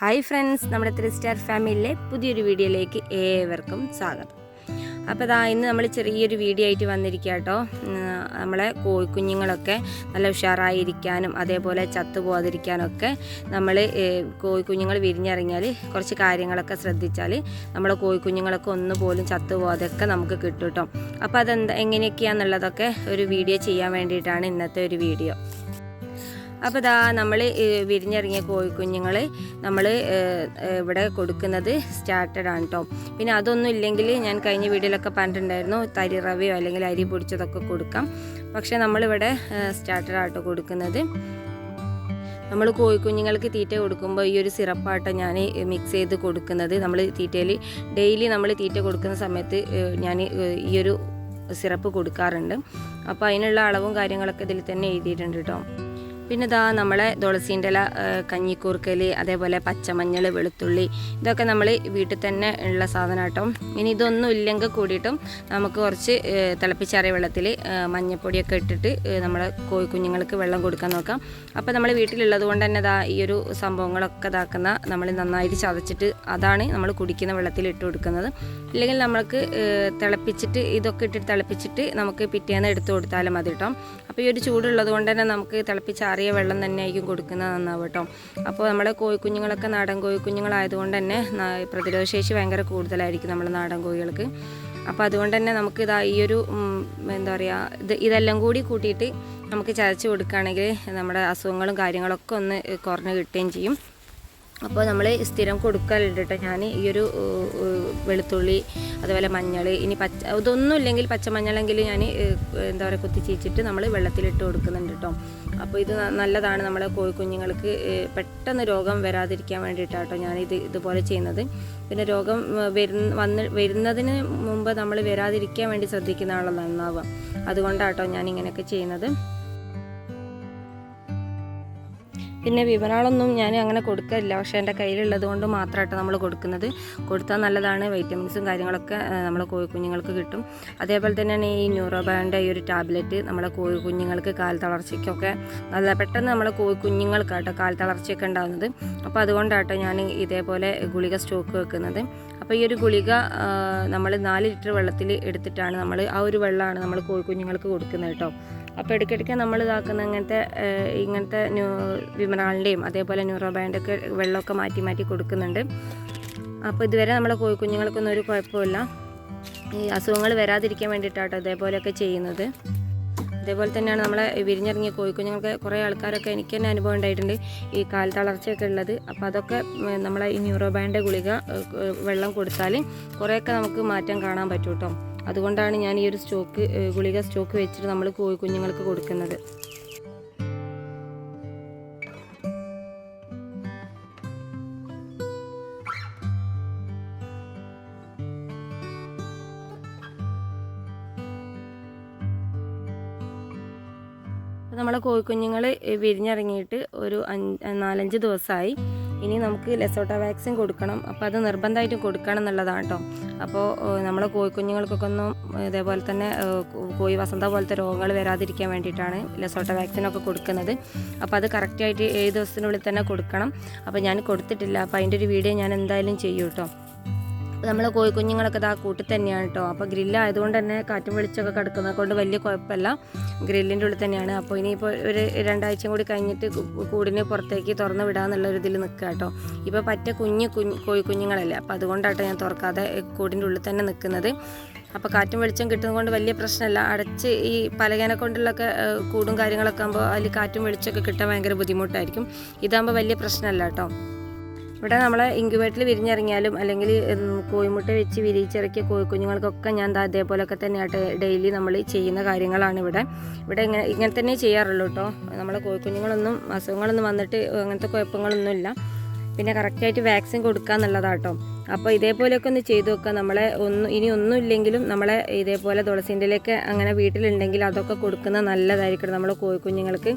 Hi friends നമ്മുടെ three star ഫാമിലിയിലെ പുതിയൊരു വീഡിയോയിലേക്ക് ഏവർക്കും സ്വാഗതം. അപ്പോൾ ഇതാ ഇന്ന് നമ്മൾ ചെറിയൊരു വീഡിയോ ആയിട്ട് വന്നിരിക്കുക കേട്ടോ നമ്മളെ കോഴിക്കുഞ്ഞുങ്ങളൊക്കെ നല്ല ഉഷാറായിരിക്കാനും അതേപോലെ ചത്തുപോകാതിരിക്കാനൊക്കെ നമ്മൾ കോഴിക്കുഞ്ഞുങ്ങൾ വിരിഞ്ഞിറങ്ങിയാൽ കുറച്ച് കാര്യങ്ങളൊക്കെ ശ്രദ്ധിച്ചാൽ നമ്മളെ കോഴിക്കുഞ്ഞുങ്ങളൊക്കെ ഒന്നുപോലും ചത്തുപോകാതൊക്കെ നമുക്ക് കിട്ടും കേട്ടോ അപ്പോൾ അതെന്താ എങ്ങനെയൊക്കെയാണെന്നുള്ളതൊക്കെ ഒരു വീഡിയോ ചെയ്യാൻ വേണ്ടിയിട്ടാണ് ഇന്നത്തെ ഒരു വീഡിയോ. അപ്പോൾ ഇതാ നമ്മൾ വിരിഞ്ഞിറങ്ങിയ കോഴിക്കുഞ്ഞുങ്ങൾ നമ്മൾ ഇവിടെ കൊടുക്കുന്നത് സ്റ്റാർട്ടഡ് ആണ് കേട്ടോ പിന്നെ അതൊന്നും ഇല്ലെങ്കിൽ ഞാൻ കഴിഞ്ഞ വീഡിയോയിലൊക്കെ പറഞ്ഞിട്ടുണ്ടായിരുന്നു തരി റവയോ അല്ലെങ്കിൽ അരി പൊടിച്ചതൊക്കെ കൊടുക്കാം. പക്ഷേ നമ്മളിവിടെ സ്റ്റാർട്ടഡ് ആട്ടോ കൊടുക്കുന്നത്. നമ്മൾ കോഴിക്കുഞ്ഞുങ്ങൾക്ക് തീറ്റ കൊടുക്കുമ്പോൾ ഈ ഒരു സിറപ്പാട്ടോ ഞാൻ മിക്സ് ചെയ്ത് കൊടുക്കുന്നത്. നമ്മൾ തീറ്റയിൽ ഡെയിലി നമ്മൾ തീറ്റ കൊടുക്കുന്ന സമയത്ത് ഞാൻ ഈ ഒരു സിറപ്പ് കൊടുക്കാറുണ്ട്. അപ്പോൾ അതിനുള്ള അളവും കാര്യങ്ങളൊക്കെ ഇതിൽ തന്നെ എഴുതിയിട്ടുണ്ട് കേട്ടോ പിന്നെ ഇതാ നമ്മളെ തുളസീന്റെ ഇല കഞ്ഞിക്കൂർക്കലി അതേപോലെ പച്ചമഞ്ഞൾ വെളുത്തുള്ളി ഇതൊക്കെ നമ്മൾ വീട്ടിൽ തന്നെ ഉള്ള സാധനം ഇനി ഇതൊന്നും ഇല്ലെങ്കിൽ കൂടിയിട്ടും നമുക്ക് കുറച്ച് തിളപ്പിച്ചാറിയ വെള്ളത്തിൽ മഞ്ഞപ്പൊടിയൊക്കെ ഇട്ടിട്ട് നമ്മളെ നമ്മളെ കോഴിക്കുഞ്ഞുങ്ങൾക്ക് വെള്ളം കൊടുക്കാൻ നോക്കാം. അപ്പോൾ നമ്മൾ വീട്ടിലുള്ളത് കൊണ്ട് തന്നെ ഇതാ ഈ ഒരു സംഭവങ്ങളൊക്കെ ഇതാക്കുന്ന നമ്മൾ നന്നായിട്ട് ചതച്ചിട്ട് അതാണ് നമ്മൾ കുടിക്കുന്ന വെള്ളത്തിൽ ഇട്ട് കൊടുക്കുന്നത്. ഇല്ലെങ്കിൽ നമ്മൾക്ക് തിളപ്പിച്ചിട്ട് ഇതൊക്കെ ഇട്ടിട്ട് തിളപ്പിച്ചിട്ട് നമുക്ക് പിറ്റേന്ന് എടുത്തു കൊടുത്താലും മതി കേട്ടോ അപ്പോൾ ഈ ഒരു ചൂടുള്ളത് കൊണ്ട് തന്നെ നമുക്ക് തിളപ്പിച്ചാറിയ വെള്ളം തന്നെ ആയിരിക്കും കൊടുക്കുന്നത് നന്നാവും കേട്ടോ. അപ്പോൾ നമ്മുടെ കോഴിക്കുഞ്ഞുങ്ങളൊക്കെ നാടൻ കോഴിക്കുഞ്ഞുങ്ങളായതുകൊണ്ട് തന്നെ പ്രതിരോധശേഷി ഭയങ്കര കൂടുതലായിരിക്കും നമ്മുടെ നാടൻ കോഴികൾക്ക്. അപ്പോൾ അതുകൊണ്ട് തന്നെ നമുക്ക് ഇതാ ഈ ഒരു എന്താ പറയുക ഇത് ഇതെല്ലാം കൂടി കൂട്ടിയിട്ട് നമുക്ക് ചതച്ച് കൊടുക്കുകയാണെങ്കിൽ നമ്മുടെ അസുഖങ്ങളും കാര്യങ്ങളൊക്കെ ഒന്ന് കുറഞ്ഞ് കിട്ടുകയും ചെയ്യും. അപ്പോൾ നമ്മൾ സ്ഥിരം കൊടുക്കലുണ്ട് കേട്ടോ ഞാൻ ഈ ഒരു വെളുത്തുള്ളി അതുപോലെ മഞ്ഞൾ ഇനി പച്ച ഇതൊന്നും ഇല്ലെങ്കിൽ പച്ചമഞ്ഞളെങ്കിൽ ഞാൻ എന്താ പറയുക കുത്തിച്ചീച്ചിട്ട് നമ്മൾ വെള്ളത്തിലിട്ട് കൊടുക്കുന്നുണ്ട് കേട്ടോ അപ്പോൾ ഇത് നല്ലതാണ് നമ്മളെ കോഴിക്കുഞ്ഞുങ്ങൾക്ക് പെട്ടെന്ന് രോഗം വരാതിരിക്കാൻ വേണ്ടിയിട്ടാണ് കേട്ടോ ഞാനിത് ഇതുപോലെ ചെയ്യുന്നത്. പിന്നെ രോഗം വരുന്ന വന്ന് വരുന്നതിന് മുമ്പ് നമ്മൾ വരാതിരിക്കാൻ വേണ്ടി ശ്രദ്ധിക്കുന്ന ആളാണ് നന്നാവുക. അതുകൊണ്ടാട്ടോ ഞാൻ ഇങ്ങനെയൊക്കെ ചെയ്യുന്നത്. പിന്നെ വിവരാളൊന്നും ഞാൻ അങ്ങനെ കൊടുക്കില്ല പക്ഷേ എന്റെ കയ്യിലുള്ളത് കൊണ്ട് മാത്രമായിട്ട് നമ്മൾ കൊടുക്കുന്നത്. കൊടുത്താൽ നല്ലതാണ്. വൈറ്റമിൻസും കാര്യങ്ങളൊക്കെ നമ്മളെ കോഴിക്കുഞ്ഞുങ്ങൾക്ക് കിട്ടും. അതേപോലെ തന്നെയാണ് ഈ ന്യൂറോബയോന്റെ ഈ ഒരു ടാബ്ലറ്റ് നമ്മളെ കോഴിക്കുഞ്ഞുങ്ങൾക്ക് കാൽ തളർച്ചയ്ക്കൊക്കെ നല്ല പെട്ടെന്ന് നമ്മളെ കോഴിക്കുഞ്ഞുങ്ങൾക്കാട്ടോ കാൽ തളർച്ചയൊക്കെ ഉണ്ടാകുന്നത്. അപ്പോൾ അതുകൊണ്ടാട്ടോ ഞാൻ ഇതേപോലെ ഗുളിക സ്റ്റോക്ക് വെക്കുന്നത്. അപ്പോൾ ഈ ഒരു ഗുളിക നമ്മൾ നാല് ലിറ്റർ വെള്ളത്തിൽ എടുത്തിട്ടാണ് നമ്മൾ ആ ഒരു വെള്ളമാണ് നമ്മൾ കോഴിക്കുഞ്ഞുങ്ങൾക്ക് കൊടുക്കുന്നത് കേട്ടോ. അപ്പോൾ ഇടയ്ക്കിടയ്ക്ക് നമ്മൾ ഇതാക്കുന്ന അങ്ങനത്തെ ഇങ്ങനത്തെ ന്യൂ വിമറാളിന്റെയും അതേപോലെ ന്യൂറോബാൻഡൊക്കെ വെള്ളമൊക്കെ മാറ്റി മാറ്റി കൊടുക്കുന്നുണ്ട്. അപ്പോൾ ഇതുവരെ നമ്മളെ കോഴിക്കുഞ്ഞുങ്ങൾക്കൊന്നും ഒരു കുഴപ്പമില്ല ഈ അസുഖങ്ങൾ വരാതിരിക്കാൻ വേണ്ടിയിട്ടാട്ടോ ഇതേപോലെയൊക്കെ ചെയ്യുന്നത്. അതേപോലെ തന്നെയാണ് നമ്മളെ വിരിഞ്ഞിറങ്ങിയ കോഴിക്കുഞ്ഞുങ്ങൾക്ക് കുറേ ആൾക്കാരൊക്കെ എനിക്ക് തന്നെ അനുഭവം ഉണ്ടായിട്ടുണ്ട് ഈ കാൽ തളർച്ചയൊക്കെ ഉള്ളത്. അപ്പോൾ അതൊക്കെ നമ്മളെ ഈ ന്യൂറോബാൻഡ് ഗുളിക ഏഹ്, ഏഹ്, വെള്ളം കൊടുത്താൽ കുറേയൊക്കെ നമുക്ക് മാറ്റം കാണാൻ പറ്റും കേട്ടോ അതുകൊണ്ടാണ് ഞാൻ ഈ ഒരു സ്റ്റോക്ക് ഗുളിക സ്റ്റോക്ക് വെച്ചിട്ട് നമ്മൾ കോഴി കുഞ്ഞുങ്ങൾക്ക് കൊടുക്കുന്നത്. നമ്മളെ കോഴിക്കുഞ്ഞുങ്ങൾ വിരിഞ്ഞിറങ്ങിയിട്ട് ഒരു അഞ്ച് നാലഞ്ച് ദിവസമായി. ഇനി നമുക്ക് ലെസോട്ട വാക്സിൻ കൊടുക്കണം. അപ്പോൾ അത് നിർബന്ധമായിട്ടും കൊടുക്കണം എന്നുള്ളതാണ് കേട്ടോ അപ്പോൾ നമ്മളെ കോഴിക്കുഞ്ഞുങ്ങൾക്കൊക്കെ ഒന്നും ഇതേപോലെ തന്നെ കോഴി വസന്ത പോലത്തെ രോഗങ്ങൾ വരാതിരിക്കാൻ വേണ്ടിയിട്ടാണ് ലെസോട്ട വാക്സിനൊക്കെ കൊടുക്കുന്നത്. അപ്പോൾ അത് കറക്റ്റായിട്ട് ഏഴ് ദിവസത്തിനുള്ളിൽ തന്നെ കൊടുക്കണം. അപ്പോൾ ഞാൻ കൊടുത്തിട്ടില്ല. അപ്പോൾ അതിന്റെ ഒരു വീഡിയോ ഞാൻ എന്തായാലും ചെയ്യും കേട്ടോ നമ്മളെ കോഴിക്കുഞ്ഞുങ്ങളൊക്കെ ഇതാ കൂട്ടി തന്നെയാണ് കേട്ടോ അപ്പോൾ ഗ്രില്ലായതുകൊണ്ട് തന്നെ കാറ്റും വെളിച്ചമൊക്കെ കിടക്കുന്നത് കൊണ്ട് വലിയ കുഴപ്പമില്ല. ഗ്രില്ലിന്റെ ഉള്ളിൽ തന്നെയാണ്. അപ്പോൾ ഇനിയിപ്പോൾ ഒരു രണ്ടാഴ്ചയും കൂടി കഴിഞ്ഞിട്ട് കൂടിന് പുറത്തേക്ക് തുറന്ന് വിടാമെന്നുള്ള ഒരു ഇതിൽ നിൽക്കുക കേട്ടോ ഇപ്പോൾ പറ്റ കുഞ്ഞ് കുഞ്ഞ് കോഴിക്കുഞ്ഞുങ്ങളല്ലേ. അപ്പോൾ അതുകൊണ്ടാട്ടോ ഞാൻ തുറക്കാതെ കൂടിന്റെ ഉള്ളിൽ തന്നെ നിൽക്കുന്നത് അപ്പോൾ കാറ്റും വെളിച്ചം കിട്ടുന്നത് കൊണ്ട് വലിയ പ്രശ്നമല്ല. അടച്ച് ഈ പലകേനെ കൊണ്ടുള്ളൊക്കെ കൂടും കാര്യങ്ങളൊക്കെ ആകുമ്പോൾ അതിൽ കാറ്റും വെളിച്ചമൊക്കെ കിട്ടാൻ ഭയങ്കര ബുദ്ധിമുട്ടായിരിക്കും. ഇതാകുമ്പോൾ വലിയ പ്രശ്നമല്ല കേട്ടോ ഇവിടെ നമ്മളെ ഇൻക്യുബേറ്ററിൽ വിരിഞ്ഞിറങ്ങിയാലും അല്ലെങ്കിൽ കോഴിമുട്ട വെച്ച് വിരിയിച്ചിറക്കിയ കോഴിക്കുഞ്ഞുങ്ങൾക്കൊക്കെ ഞാൻ അതേപോലെയൊക്കെ തന്നെയായിട്ട് ഡെയിലി നമ്മൾ ചെയ്യുന്ന കാര്യങ്ങളാണ് ഇവിടെ. ഇവിടെ ഇങ്ങനെ ഇങ്ങനെ തന്നെ ചെയ്യാറുള്ളൂ കേട്ടോ നമ്മളെ കോഴിക്കുഞ്ഞുങ്ങളൊന്നും അസുഖങ്ങളൊന്നും വന്നിട്ട് അങ്ങനത്തെ കുഴപ്പങ്ങളൊന്നുമില്ല. പിന്നെ കറക്റ്റായിട്ട് വാക്സിൻ കൊടുക്കുക എന്നുള്ളതാട്ടോ അപ്പോൾ ഇതേപോലെയൊക്കെ ഒന്ന് ചെയ്തു വെക്കുക നമ്മളെ ഒന്ന് ഇനി ഒന്നും ഇല്ലെങ്കിലും നമ്മളെ ഇതേപോലെ തുളസിന്റെലേക്ക് അങ്ങനെ വീട്ടിലുണ്ടെങ്കിൽ അതൊക്കെ കൊടുക്കുന്നത് നല്ലതായിരിക്കണം നമ്മളെ കോഴിക്കുഞ്ഞുങ്ങൾക്ക്.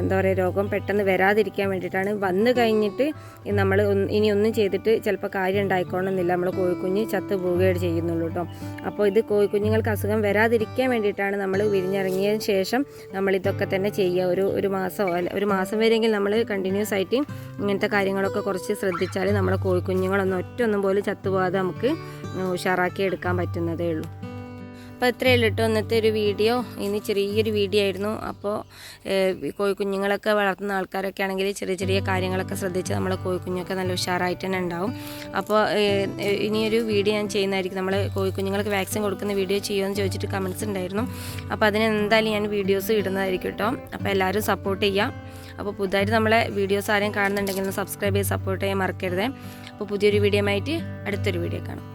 എന്താ പറയുക രോഗം പെട്ടെന്ന് വരാതിരിക്കാൻ വേണ്ടിയിട്ടാണ്. വന്നു കഴിഞ്ഞിട്ട് നമ്മൾ ഇനി ഒന്നും ചെയ്തിട്ട് ചിലപ്പോൾ കാര്യം ഉണ്ടായിക്കോണമെന്നില്ല നമ്മൾ കോഴിക്കുഞ്ഞ് ചത്ത് പോവുകയാണ് ചെയ്യുന്നുള്ളൂ കേട്ടോ അപ്പോൾ ഇത് കോഴിക്കുഞ്ഞുങ്ങൾക്ക് അസുഖം വരാതിരിക്കാൻ വേണ്ടിയിട്ടാണ് നമ്മൾ വിരിഞ്ഞിറങ്ങിയതിന് ശേഷം നമ്മൾ ഇതൊക്കെ തന്നെ ചെയ്യുക ഒരു ഒരു മാസമോ അല്ല ഒരു മാസം വരെയെങ്കിൽ നമ്മൾ കണ്ടിന്യൂസ് ആയിട്ട് ഇങ്ങനത്തെ കാര്യങ്ങളൊക്കെ കുറച്ച് ശ്രദ്ധിച്ചാൽ നമ്മളെ കോഴിക്കുഞ്ഞുങ്ങളൊന്നും ഒറ്റ ഒന്നും പോലും ചത്തുപോകാതെ നമുക്ക് ഉഷാറാക്കി എടുക്കാൻ പറ്റുന്നതേ ഉള്ളൂ. അപ്പോൾ ഇത്രയേ ഉള്ളൂ കേട്ടോ ഇന്നത്തെ ഒരു വീഡിയോ. ഇന്ന് ചെറിയൊരു വീഡിയോ ആയിരുന്നു. അപ്പോൾ കോഴിക്കുഞ്ഞുങ്ങളൊക്കെ വളർത്തുന്ന ആൾക്കാരൊക്കെ ആണെങ്കിൽ ചെറിയ ചെറിയ കാര്യങ്ങളൊക്കെ ശ്രദ്ധിച്ച് നമ്മളെ കോഴിക്കുഞ്ഞൊക്കെ നല്ല ഉഷാറായിട്ട് തന്നെ ഉണ്ടാവും. അപ്പോൾ ഇനിയൊരു വീഡിയോ ഞാൻ ചെയ്യുന്നതായിരിക്കും. നമ്മൾ കോഴിക്കുഞ്ഞുങ്ങൾക്ക് വാക്സിൻ കൊടുക്കുന്ന വീഡിയോ ചെയ്യുമെന്ന് ചോദിച്ചിട്ട് കമൻസ് ഉണ്ടായിരുന്നു. അപ്പോൾ അതിന് എന്തായാലും ഞാൻ വീഡിയോസ് ഇടുന്നതായിരിക്കും കേട്ടോ അപ്പോൾ എല്ലാവരും സപ്പോർട്ട് ചെയ്യാം. അപ്പോൾ പുതുതായിട്ട് നമ്മളെ വീഡിയോസ് ആരെയും കാണുന്നുണ്ടെങ്കിൽ സബ്സ്ക്രൈബ് ചെയ്ത് സപ്പോർട്ട് ചെയ്യാൻ മറക്കരുത്. അപ്പോൾ പുതിയൊരു വീഡിയോ ആയിട്ട് അടുത്തൊരു വീഡിയോ കാണാം.